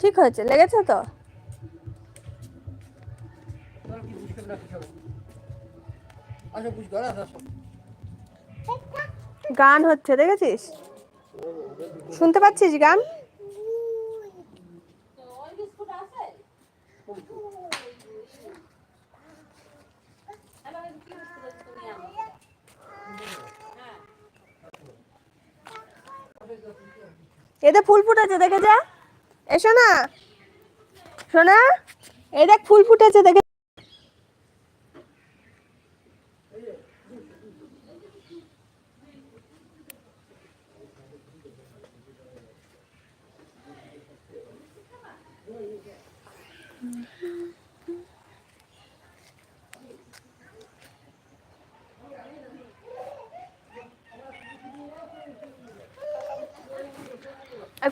ঠিক হয়েছে, লেগেছে তো? গান হচ্ছে, দেখেছিস? শুনতে পাচ্ছিস গান? এতে ফুল ফুটেছে দেখে যা এসো না শোনা এই দেখ ফুল ফুটেছে দেখে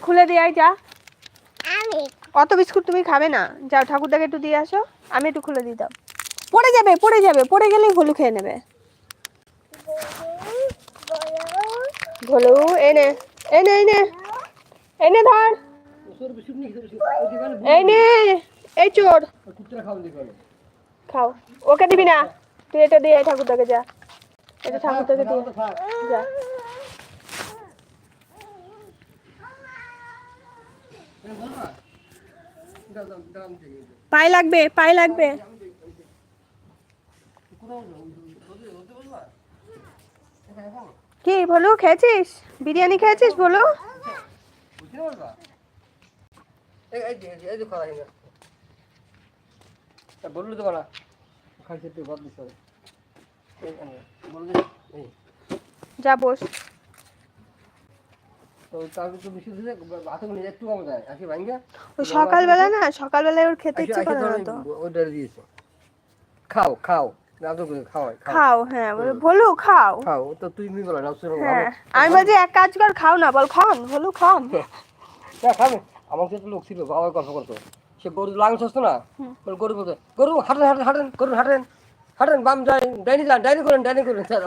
খুলে দিয়ে যা। অত বিস্কুট তুমি খাবে না। যাও ঠাকুরদাকে একটু দিয়ে আসো, আমি একটু খুলে দাও পড়ে যাবে পড়ে যাবে, পড়ে গেলেই ভুলু খেয়ে নেবে। ভুলু এনে এনে এনে ধর। এই চোর। খাও, ওকে দিবি না। তুই এটা দিয়ে ঠাকুরদাকে যা। এটা ঠাকুরদাকে দিয়ে যা দাও দাও দাও আমি থেকে পায়ে লাগবে পায়ে লাগবে। কি বলু খেয়েছিস? বিরিয়ানি খেয়েছিস বলু তা যা বস তো তার তো বেশি দিলে হাতে নিয়ে একটু কম যায় আসি ভাঙ্গা ওই সকালবেলা না সকালবেলায় ওর খেতে ইচ্ছে করে না তো। খাও খাও না তো করে খাও খাও। খাও হ্যাঁ বলে খাও। খাও তো তুই মি বলা না শুনো আমি বলছি এক কাজ কর খাও না বল খান খাবে আমার কাছে লোক ছিল বাবা গল্প করতো সে গরু লাংস আসতো না? গরু বলতো গরু হাঁটেন হাঁটেন হাঁটেন গরু হাঁটেন। হাঁটেন বাম যাই ডাইনি যান ডাইনি করেন ডাইনি করেন। স্যার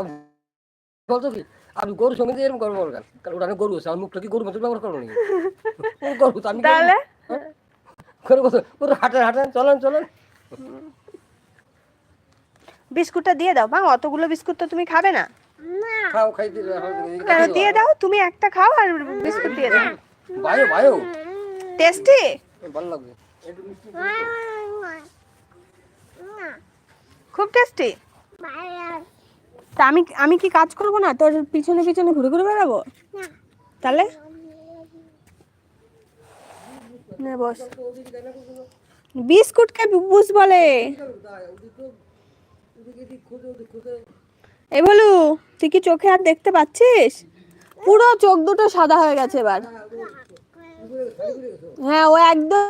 বলতো কি? আপনি গরু সঙ্গে এরকম গরম করবেন কারণ ওটা গরু আছে আমার মুখটা কি গরু মতো ব্যবহার করব নাকি? গরু তো আমি তাহলে? গরু বলতো গরু হাঁটেন হাঁটেন চলেন চলেন। বিস্কুটটা দিয়ে দাও মা অতগুলো বিস্কুট তো তুমি খাবে না? খাও কেন দিয়ে দাও তুমি একটা খাও আর বিস্কুট দিয়ে দাও। বায়ো বায়ো। টেস্টি? ভালো লাগবে। খুব টেস্টি? তা আমি আমি কি কাজ করব না? তোর পিছনে পিছনে ঘুরে ঘুরে বেড়াবো? তাহলে? নে বস। বিস্কুটকে বুঝ বলে? এই বলু তুই কি চোখে আর দেখতে পাচ্ছিস? পুরো চোখ দুটো সাদা হয়ে গেছে এবার। হ্যাঁ ও একদম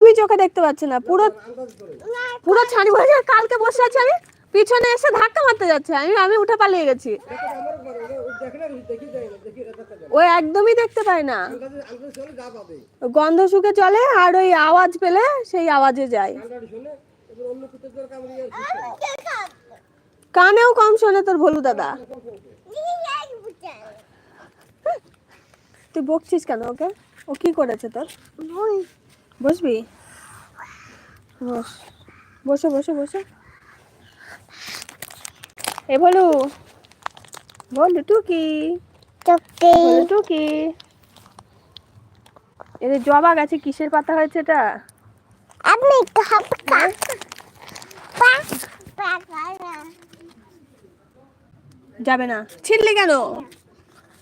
তুই চোখে দেখতে পাচ্ছে না। পুরো পুরো ছানি যায় কালকে বসে আছে আমি। পিছনে এসে ধাক্কা মারতে যাচ্ছে। আমি আমি উঠে পালিয়ে গেছি। ও একদমই দেখতে পায় না। গন্ধ শুকে চলে আর ওই আওয়াজ পেলে সেই আওয়াজে যায়। কানেও কম শোনে তোর ভলু দাদা। তুই বকছিস কেন ওকে? ও কি করেছে তোর? বসবি? বস। বসে বসে বসে। এ বলু। বলু টুকি। বলু টুকি। এদের জবা গাছে কিসের পাতা হয়েছে এটা? আপনি কাপ যাবে না। ছিললি কেন?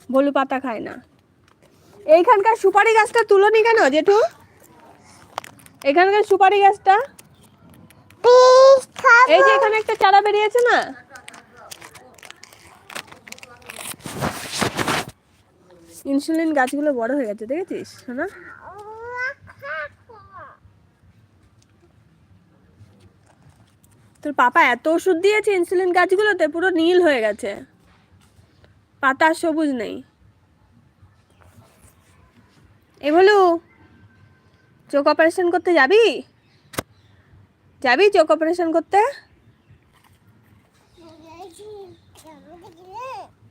বলু পাতা খায় না। এইখানকার সুপারি গাছটা তুলোনি কেন জেঠু? এখানকার সুপারি গাছটা? এই যে এখানে একটা চারা বেরিয়েছে না? ইনসুলিন গাছগুলো বড় হয়ে গেছে, দেখেছিস শোনা তোর পাপা এত ওষুধ দিয়েছে ইনসুলিন গাছগুলোতে, পুরো নীল হয়ে গেছে। পাতা সবুজ নেই। এ বলু, চোখ অপারেশন করতে যাবি? যাবি চোখ অপারেশন করতে?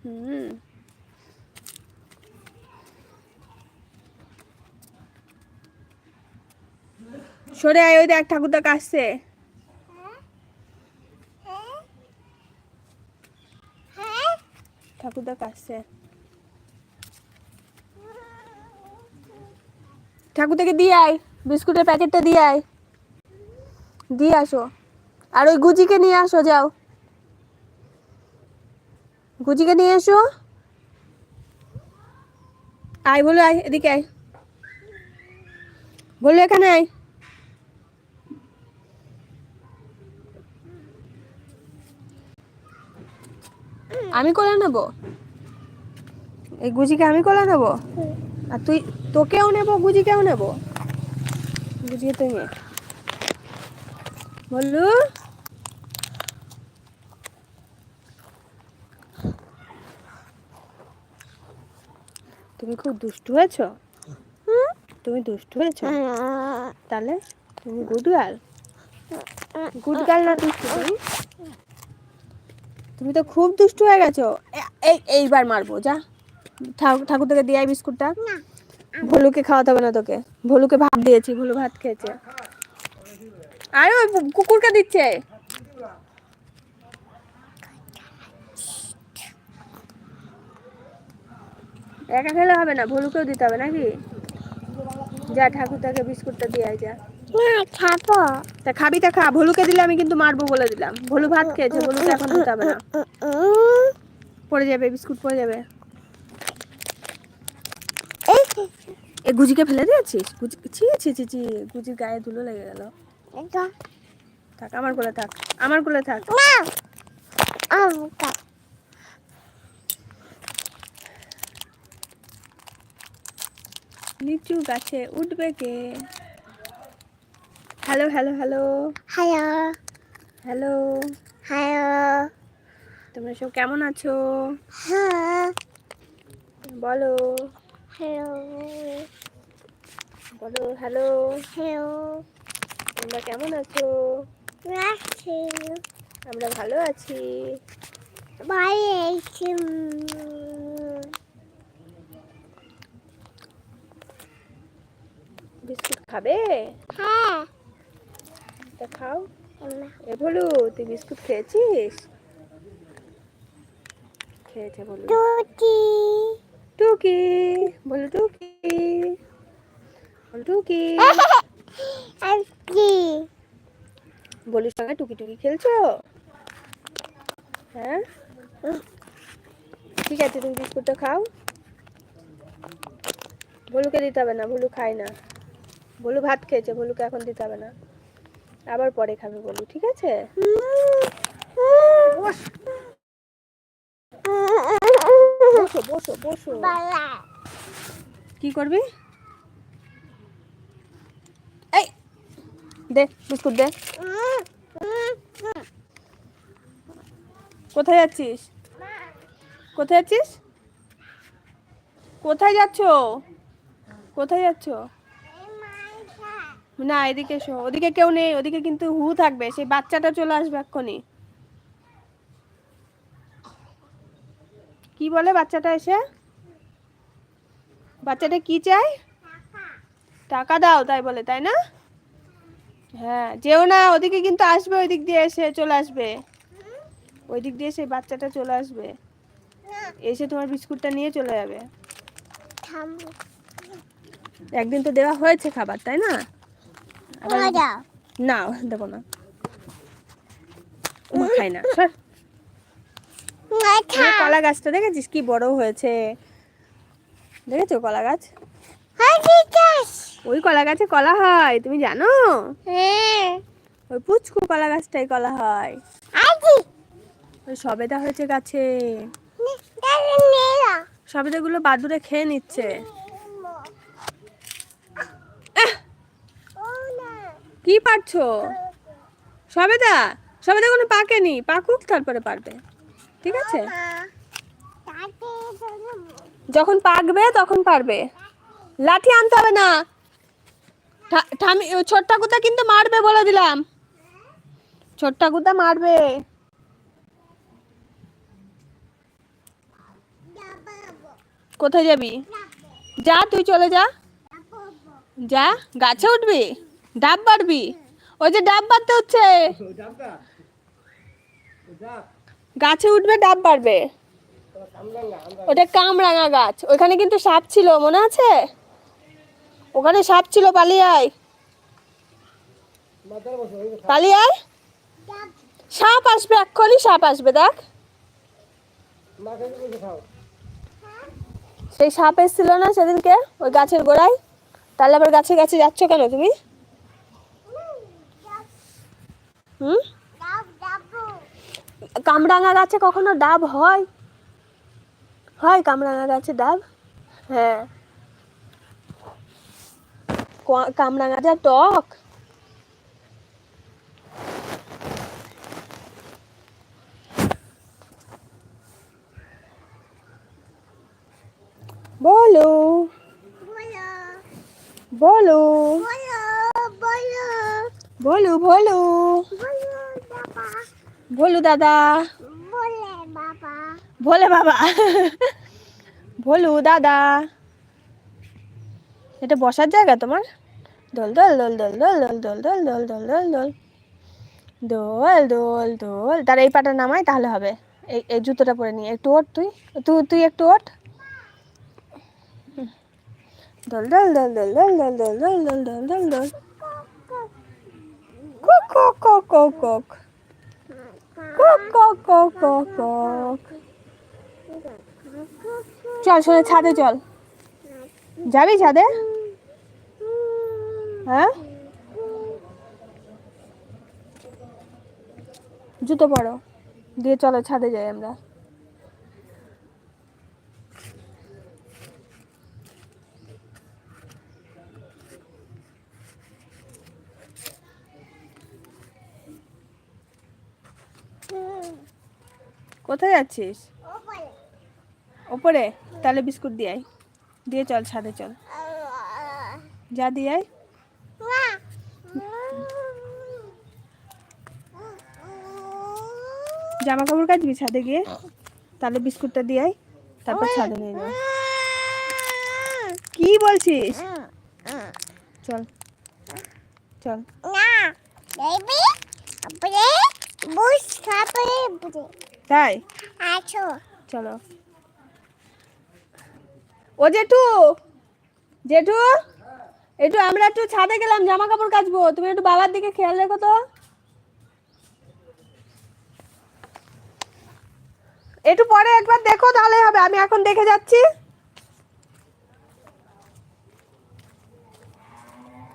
হুম। সরে আয়, ওই দেখ ঠাকুরদা হ্যাঁ ঠাকুরদা কাশছে। ঠাকুরদাকে দিয়ে আয়, বিস্কুটের প্যাকেটটা দিয়ে আয়। দিয়ে আসো। আর ওই গুজিকে নিয়ে আসো, যাও। গুজিকে নিয়ে এসো। আয় বলো আয়, এদিকে আয়। বলো এখানে আয়। আমি কোলে নেব? এই গুজিকে আমি কোলে নেব? আর তুই তোকেও নেব গুজিকেও নেব? গুজিকে তুই নে। বললু? তুমি খুব দুষ্টু হয়েছো? তুমি দুষ্টু হয়েছো? তাহলে তুমি গুড গার্ল গুড গার্ল না দুষ্টু তুমি তুমি তো খুব দুষ্টু হয়ে গেছো। এই এইবার মারবো যা। ঠাকুর তোকে দিয়ে বিস্কুটটা। ভলুকে খাওয়াতে হবে না তোকে। ভলুকে ভাত দিয়েছি ভলু ভাত খেয়েছে। আরে ওই কুকুরকে দিচ্ছে। একা খেলে হবে না ভলুকেও দিতে হবে নাকি? যা ঠাকুর তাকে বিস্কুটটা দিয়ে যা। না খাব। তা খাবি তা খা ভলুকে দিলে আমি কিন্তু মারবো বলে দিলাম। ভলু ভাত খেয়েছে ভলুকে এখন দিতে হবে না। পড়ে যাবে বিস্কুট পড়ে যাবে। এ গুজিকে ফেলে দিয়েছিস? গুজি ছি ছি ছি ছি গুজির গায়ে ধুলো লেগে গেল। থাক আমার কোলে থাক আমার কোলে থাক। না আমটা লিচু গাছে উঠবে কে? Hello hello hello hello hello hello তোমরা সব কেমন আছো? হ্যাঁ। বলো। হ্যালো বলো হ্যালো হ্যালো তোমরা কেমন আছো? রাখছি আমরা ভালো আছি। বাইরে এসে বিস্কুট খাবে? হ্যাঁ। তা খাও। এ বলু তুই বিস্কুট খেয়েছিস? খেয়েছে বলু। টুটি টুকি বলো টুকি বলো টুকি। বলুর সঙ্গে টুকি টুকি খেলছো? হ্যাঁ? ঠিক আছে তুমি বিস্কুটটা খাও। ভলুকে দিতে হবে না ভলু খায় না। ভলু ভাত খেয়েছে ভলুকে এখন দিতে হবে না। আবার পরে খাবে বলু, ঠিক আছে? বসো বসো বসো। কি করবি? এই, দে, বিস্কুট দে। কোথায় যাচ্ছিস? কোথায় যাচ্ছিস? কোথায় যাচ্ছ? কোথায় যাচ্ছ? না এদিকে এসো ওদিকে কেউ নেই ওদিকে কিন্তু হু থাকবে সেই বাচ্চাটা চলে আসবে এক্ষুনি। কি বলে বাচ্চাটা এসে? বাচ্চাটা কি চায়? টাকা দাও তাই বলে তাই না? হ্যাঁ যেও না ওদিকে কিন্তু আসবে ওই দিক দিয়ে এসে চলে আসবে। ওই দিক দিয়ে সেই বাচ্চাটা চলে আসবে। এসে তোমার বিস্কুটটা নিয়ে চলে যাবে। একদিন তো দেওয়া হয়েছে খাবার তাই না? না দেবো না। খাই না সর। কলা গাছটা দেখেছিস? কি বড় হয়েছে। দেখেছ কলা গাছ ওই কলা গাছে কলা হয় তুমি জানো? হ্যাঁ। ওই পুচকু কলা গাছটাই কলা হয়। ওই সবেদা হয়েছে গাছে। সবেদাগুলো বাদুরে খেয়ে নিচ্ছে ও না কি পারছ? সবেদা সবেদা কোনো পাকেনি পাকুক, তারপরে পারবে। ঠিক আছে? যখন পাকবে, তখন পারবে। লাঠি আনতে হবে না। ঠামি ছোট কিন্তু মারবে বলে দিলাম। ছোট ঠাকুরদা মারবে। কোথায় যাবি? যা, তুই চলে যা। যা, গাছে উঠবি? ডাব বাড়বি? ওই যে ডাব বাড়তে হচ্ছে। গাছে উঠবে, ডাব বাড়বে। ওটা কামরাঙা গাছ। ওখানে কিন্তু সাপ ছিল, মনে আছে? ওখানে সাপ ছিল, পালিয়ে আয়। পালিয়ে আয়। সাপ আসবে, এক্ষুনি সাপ আসবে, দেখ। সেই সাপ এসেছিল না সেদিনকে, ওই গাছের গোড়ায়। তাহলে আবার গাছে গাছে যাচ্ছ কেন তুমি? হুম? কামরাঙা গাছে কখনো ডাব হয়? হয় কামরাঙা গাছে ডাব? হ্যাঁ। কামরাঙা যা টক। বলো। বলো। বলো। বলো বলো বলো দাদা বলে বাবা বলে দাদা এটা বসার জায়গা তোমার দোল দোল দোল দোল দোল দোল দোল দোল দোল দোল দোল দোল দোল দোল তার এই পাটা নামাই তাহলে হবে এই এই জুতোটা পরে নিয়ে একটু ওঠ তুই তুই তুই একটু ওঠ দোল দোল দোল দোল দোল দোল দোল দোল দোল দোল দোল Kok, kok, kok, kok, kok. Kok, kok, kok, kok, kok. চল শোনে ছাদে চল যাবি ছাদে হ্যাঁ জুতো পরো দিয়ে চলো ছাদে যাই আমরা যাচ্ছিস ওপরে? তাহলে বিস্কুট দিয়ে আয়। দিয়ে চল, ছাদে চল। যা দিয়ে আয়। জামা কাপড় কাচবি ছাদে গিয়ে? তাহলে বিস্কুটটা দিয়ে আয়, তারপর ছাদে নিয়ে যাও কি বলছিস? চল। চল। না বেবি আপনি বুস খাবে বুঝে। তাই? আছো। চলো। ও জেঠু জেঠু একটু আমরা একটু ছাদে গেলাম জামা কাপড় কাচবো। তুমি একটু বাবার দিকে খেয়াল রেখো তো। একটু পরে একবার দেখো তাহলে হবে। আমি এখন দেখে যাচ্ছি।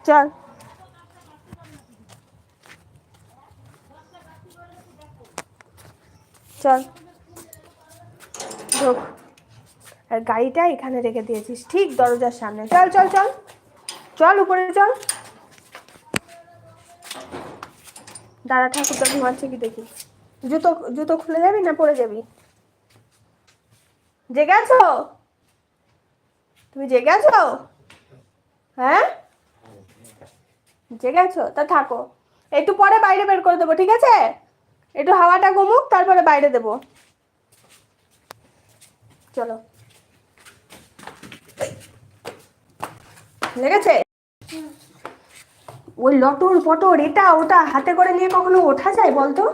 চল। চল। ঢোক। আর গাড়িটা এখানে রেখে দিয়েছিস। ঠিক দরজার সামনে। চল চল চল। চল উপরে, চল। দাদা ঠাকুরটা ঘুমাচ্ছে কি দেখি। জুতো জুতো খুলে যাবি না পরে যাবি? জেগে আছো? তুমি জেগে আছো? হ্যাঁ? জেগে আছো? তা থাকো। একটু পরে বাইরে বের করে দেবো, ঠিক আছে? একটু হাওয়াটা কমুক তারপরে বাইরে দেবো। চলো। লেগেছে? ওই লটর পটর এটা ওটা হাতে করে নিয়ে কখনো ওঠা যায় বলতো?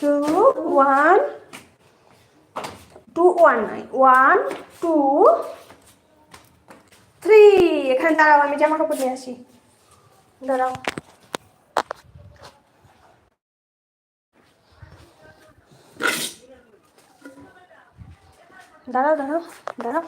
টু ওয়ান টু ওয়ান নয় ওয়ান টু থ্রি। এখানে দাঁড়াও আমি জামা কাপড় নিয়ে আসি। দাঁড়াও। দাঁড়াও দাঁড়াও দাঁড়াও।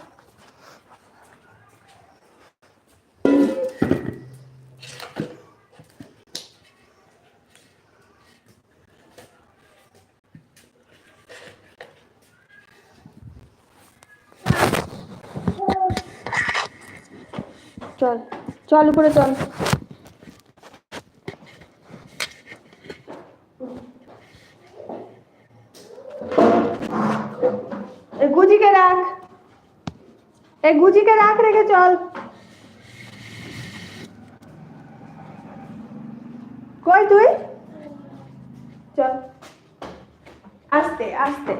চল চল উপরে চল এই গুজিকে রাখ এই গুজিকে রাখ রেখে চল কই তুই চল আস্তে আস্তে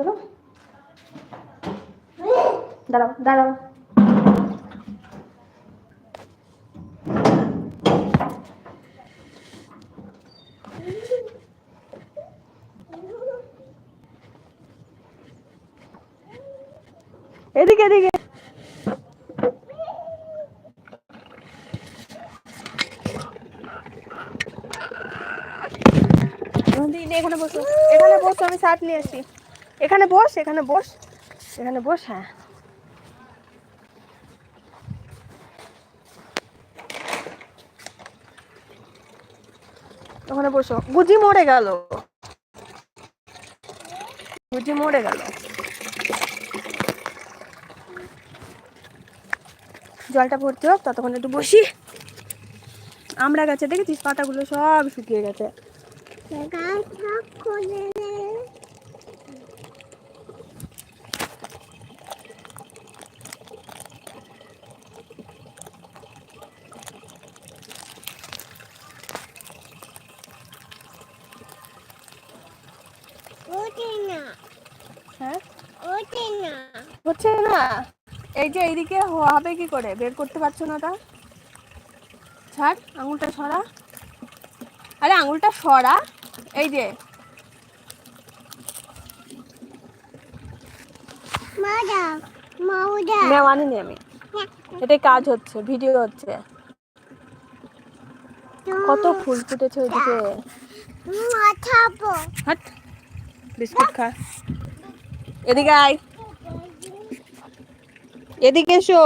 চলো। দাঁড়াও দাঁড়াও। এদিকে এদিকে। এখানে বসো এখানে বসো আমি শার্ট নিয়ে আসি। এখানে বস এখানে বস এখানে বস হ্যাঁ। ওখানে বসো। গুজি মরে গেল। গুজি মরে গেল। জলটা ভর্তি হোক, ততক্ষণ একটু বসি। আমরা গেছে দেখেছিস পাতাগুলো সব শুকিয়ে গেছে গাছ করে ওঠে না হ্যাঁ ওঠে না হচ্ছে না এই যে এইদিকে হবে কি করে? বের করতে পারছ না তা ছাড় আঙুলটা সরা। আরে আঙুলটা সরা। এই যে। আনিনি আমি। এটাই কাজ হচ্ছে ভিডিও হচ্ছে। কত ফুল ফুটেছে ওইদিকে। বিস্কুট খা। এদিকে আয়। এদিকে এসো।